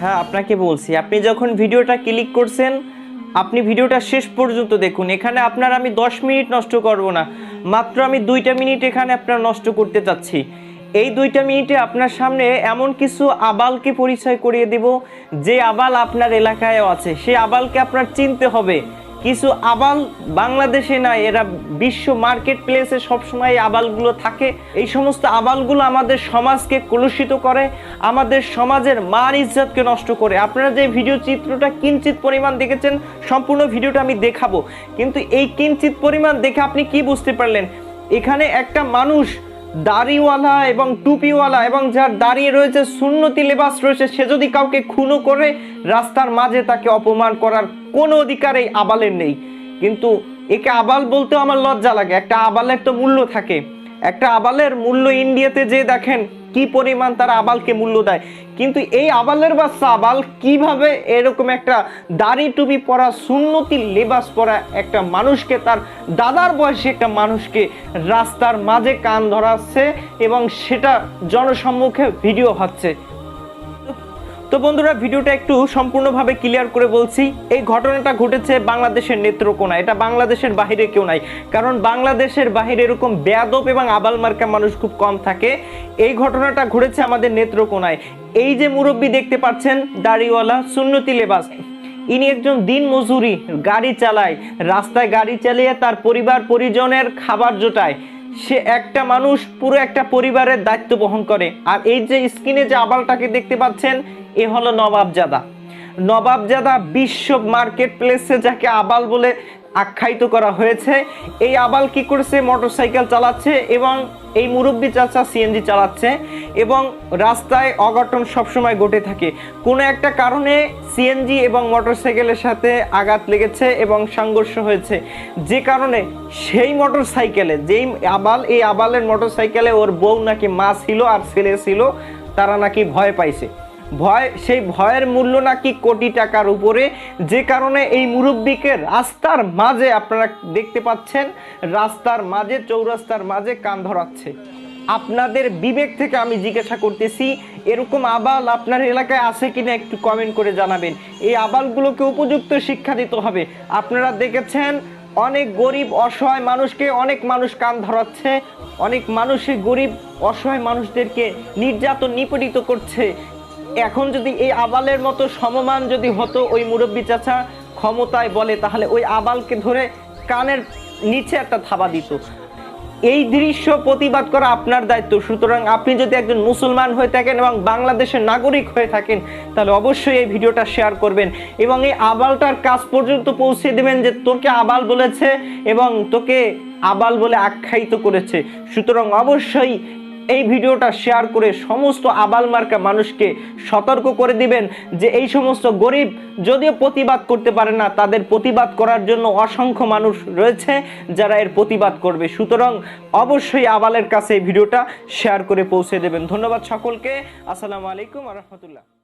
হ্যাঁ আপনাকে বলছি, আপনি যখন ভিডিওটা ক্লিক করছেন, আপনি ভিডিওটা শেষ পর্যন্ত দেখুন। এখানে আপনার আমি দশ মিনিট নষ্ট করব না, মাত্র আমি দুইটা মিনিট এখানে আপনার নষ্ট করতে চাচ্ছি। এই দুইটা মিনিটে আপনার সামনে এমন কিছু আবালকে পরিচয় করিয়ে দেব, যে আবাল আপনার এলাকায়ও আছে। সেই আবালকে আপনার চিনতে হবে। কিছু আবাল বাংলাদেশে নাই এরা বিশ্ব মার্কেট প্লেসে সবসময় আবালগুলো থাকে। এই সমস্ত আবালগুলো আমাদের সমাজকে কলুষিত করে, আমাদের সমাজের মান ইজ্জতকে নষ্ট করে। আপনারা যে ভিডিও চিত্রটা কিঞ্চিত পরিমাণ দেখেছেন, সম্পূর্ণ ভিডিওটা আমি দেখাবো। কিন্তু এই কিঞ্চিত পরিমাণ দেখে আপনি কি বুঝতে পারলেন? এখানে একটা মানুষ দাড়িওয়ালা এবং টুপিওয়ালা এবং যার দাঁড়িয়ে রয়েছে সুন্নতি লেবাস রয়েছে, সে যদি কাউকে খুনো করে, রাস্তার মাঝে তাকে অপমান করার কোনো অধিকার এই আবালের নেই। কিন্তু একে আবাল বলতেও আমার লজ্জা লাগে। একটা আবালের তো মূল্য থাকে। একটা আবালের মূল্য ইন্ডিয়াতে যে দেখেন কি পরিমাণ তারা আবালকে মূল্য দেয়? কিন্তু এই আবালের বাচ্চা আবাল কীভাবে এরকম একটা দাড়ি টুপি পরা, সুন্নতি লেবাস পরা একটা মানুষকে, তার দাদার বয়সে একটা মানুষকে রাস্তার মাঝে কান ধরাচ্ছে এবং সেটা জনসম্মুখে ভিডিও হচ্ছে তো বন্ধুরা, ভিডিওটা একটু সম্পূর্ণভাবে ক্লিয়ার করে বলছি। এই ঘটনাটা ঘটেছে বাংলাদেশের নেত্রকোনা এটা বাংলাদেশের বাইরে কেউ নাই। কারণ বাংলাদেশের বাইরে এরকম বেয়াদব এবং আবাল মার্কা মানুষ খুব কম থাকে। এই ঘটনাটা ঘটেছে আমাদের নেত্রকোনায়। এই যে মুরব্বী দেখতে পাচ্ছেন, দাড়িওয়ালা, সুন্নতি লেবাস। ইনি একজন দিন মজুরি, গাড়ি চালায়। রাস্তায় গাড়ি চালিয়ে তার পরিবার, পরিজনের খাবার জোটায়। সে একটা মানুষ পুরো একটা পরিবারের দায়িত্ব বহন করে। আর এই যে স্ক্রিনে যে আবালটাকে দেখতে পাচ্ছেন, এ হলো নবাবজাদা। নবাবজাদা বিশ্ব মার্কেট প্লেসে যাকে আবাল বলে আখ্যায়িত করা হয়েছে। এই আবাল কি করছে? মোটরসাইকেল চালাচ্ছে এবং এই মুরব্বী চাচা সিএনজি চালাচ্ছে। এবং রাস্তায় অঘটন সবসময় ঘটে থাকে। কোনো একটা কারণে সিএনজি এবং মোটরসাইকেলের সাথে আঘাত লেগেছে এবং সংঘর্ষ হয়েছে। যে কারণে সেই মোটরসাইকেলে, যেই আবাল, এই আবালের মোটরসাইকেলে ওর বউ নাকি মা ছিল আর ছেলে ছিল, তারা নাকি ভয় পাইছে। ভয়, সেই ভয়ের মূল্য নাকি কোটি টাকার উপরে। যে কারণে এই মুরব্বীকে রাস্তার মাঝে, আপনারা দেখতে পাচ্ছেন, রাস্তার মাঝে, চৌরাস্তার মাঝে কান ধরাচ্ছে। আপনাদের বিবেক থেকে আমি জিজ্ঞাসা করতেছি, এরকম আবাল আপনার এলাকায় আছে কিনা একটু কমেন্ট করে জানাবেন। এই আবালগুলোকে উপযুক্ত শিক্ষা দিতে হবে। আপনারা দেখেছেন, অনেক গরিব অসহায় মানুষকে অনেক মানুষ কান ধরাচ্ছে, অনেক মানুষই গরিব অসহায় মানুষদেরকে নির্যাতন নিপীড়িত করছে। এখন যদি এই আবালের মতো সমমান যদি হতো ওই মুরব্বী চাচা ক্ষমতায় বলে, তাহলে ওই আবালকে ধরে কানের নিচে একটা থাবা দিত। এই দৃশ্য প্রতিবাদ করা আপনার দায়িত্ব। সুতরাং আপনি যদি একজন মুসলমান হয়ে থাকেন এবং বাংলাদেশের নাগরিক হয়ে থাকেন, তাহলে অবশ্যই এই ভিডিওটা শেয়ার করবেন এবং এই আবালটার কাজ পর্যন্ত পৌঁছে দেবেন যে তোকে আবাল বলেছে এবং তোকে আবাল বলে আখ্যায়িত করেছে। সুতরাং অবশ্যই এই ভিডিওটা শেয়ার করে সমস্ত আবাল মার্কা মানুষকে সতর্ক করে দিবেন যে এই সমস্ত গরিব যদিও প্রতিবাদ করতে পারে না, তাদের প্রতিবাদ করার জন্য অসংখ্য মানুষ রয়েছে যারা এর প্রতিবাদ করবে। সুতরাং অবশ্যই আবালের কাছে এই ভিডিওটা শেয়ার করে পৌঁছে দেবেন। ধন্যবাদ সকলকে। আসসালামু আলাইকুম রহমতুল্লাহ।